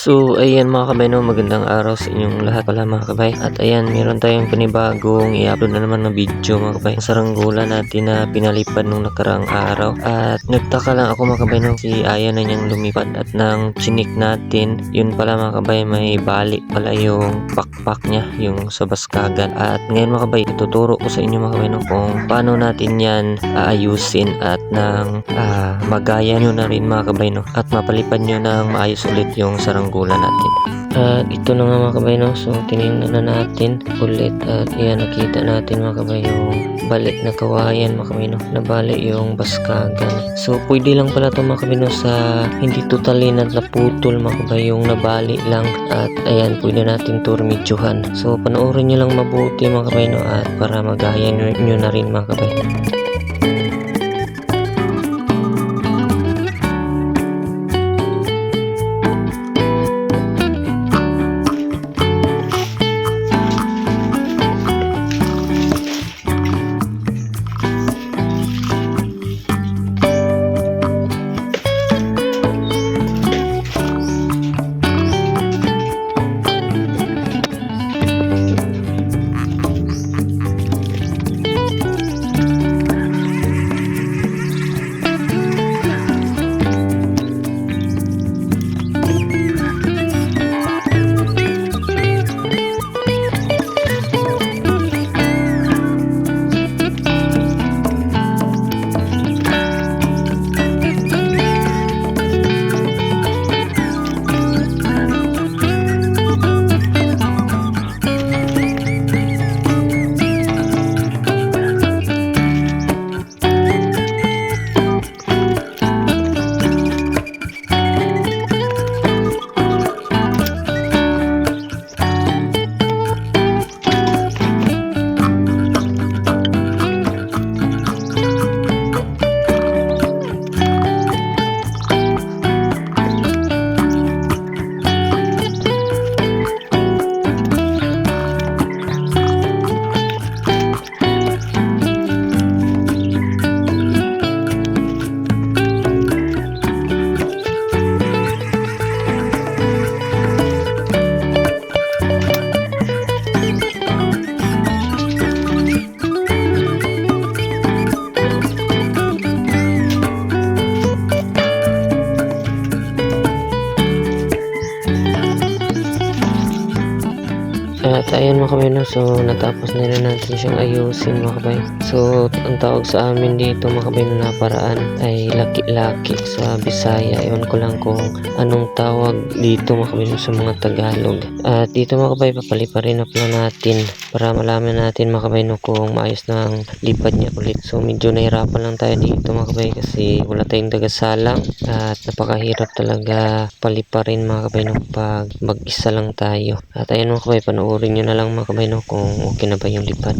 So, ayan mga kabay, no, magandang araw sa inyong lahat pala mga kabay. At ayan, meron tayong panibagong i-upload na naman ng video mga kabay. Ang saranggola natin na pinalipad nung nakarang araw. At nagtaka lang ako mga kabay, no, si Aya na niyang lumipad at nang chinik natin, yun pala mga kabay, may bali pala yung pakpak niya, yung sa baskagan. At ngayon mga kabay, ituturo ko sa inyo mga kabay, no, kung paano natin yan aayusin at nang ah, magaya nyo na rin mga kabay, no, at mapalipad nyo ng maayos ulit yung saranggola natin. At ito na nga mga kabay, no? So, tinignan na natin ulit at yan, nakita natin mga kabay yung balik na kawayan mga kabay, no? Nabali yung baskagan. So, pwede lang pala ito mga kabay, no? Sa hindi totally na naputol mga kabay, yung nabali lang. At ayan, pwede natin to remedyohan. So, panoorin nyo lang mabuti mga kabay, no? At para magaya nyo, nyo na rin mga kabay. At ayun mga kabay, no? so natapos na rin natin siyang ayusin mga kabay. So ang tawag sa amin dito mga kabay na paraan ay laki-laki sa Bisaya. Ewan ko lang kung anong tawag dito mga kabay no, sa mga Tagalog. At dito mga kabay papaliparin na pala natin para malaman natin mga kabay no, kung maayos na ang lipad niya ulit. So medyo nahirapan lang tayo dito mga kabay kasi wala tayong dagasalang at napakahirap talaga paliparin mga kabay no, pag mag-isa lang tayo. At ayun mga kabay, panoorin nyo na lang mga kabay no, kung okay na ba yung lipad.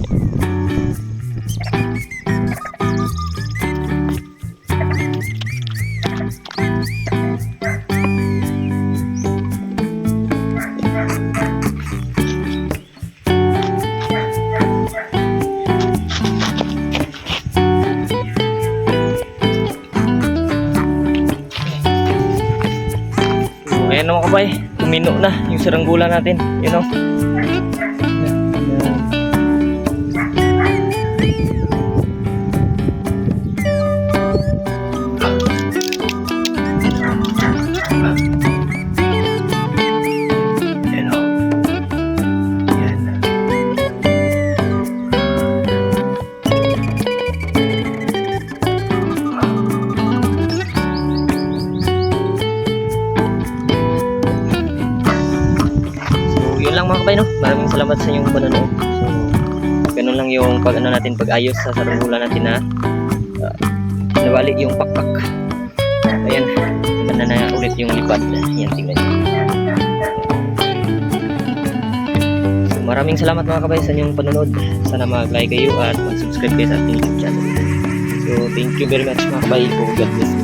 Ayan na mga kabay, tumino na yung saranggula natin, you know. Mga kabay, no? Maraming salamat sa inyong panonood. So, ganun lang yung pag ano natin, pag-ayos sa saranggula natin na uh, nabali yung pakpak. Ayan, ganda na ulit yung lipad. Ayan, tingnan nyo. So, maraming salamat mga kabay sa inyong panonood. Sana mag-like kayo at mag-subscribe kayo sa ating channel. So, thank you very much mga kabay. God bless.